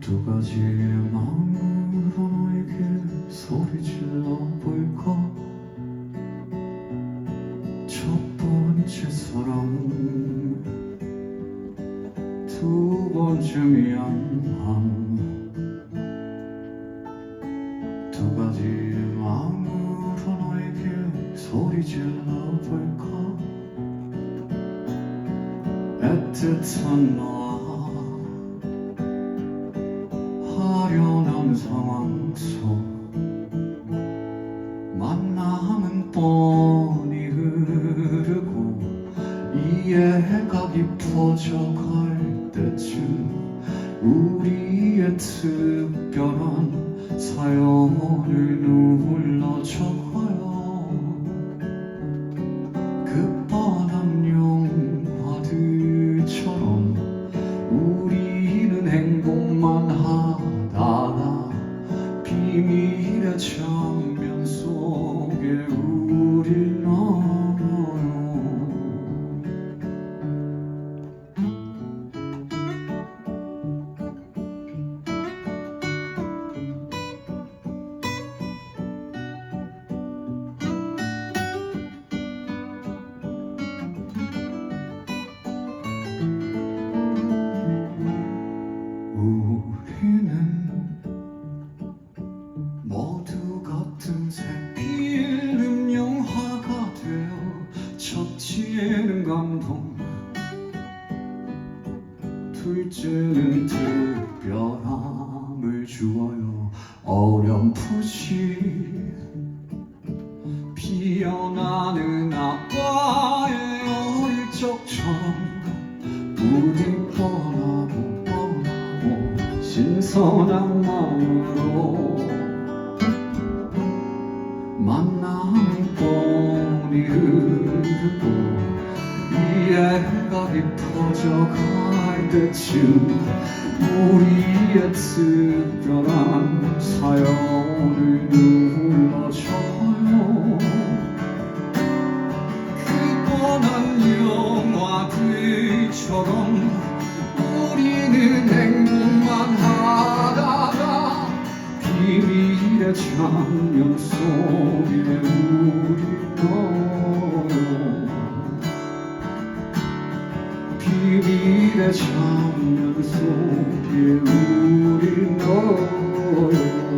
두 가지의 마음으로 너에게 소리질러 볼까 첫 번째 사랑. 두 번째 미안함. 두 가지의 마음으로 너에게 소리질러 볼까 애틋한 너와 화려한 상황 속 만남은 뻔히 흐르고 이해가 깊어져 갈 때쯤 우리의 특별한 사연을 눌러 적 첫째는 감동 둘째는 특별함을 주어요. 어렴풋이 피어나는 아빠의 어릴 적처럼 부디 뻔하고 뻔하고 신선한 마음으로 만남이 뻔히 흐르고 이해가 깊어져 갈 때쯤 우리의 특별한 사연을 눌러줘요. 그 뻔한 영화들처럼 우리는 행복만 하다가 비밀의 장면 속에 우리 넣어요 비밀의 장면 속에 우리 넣어요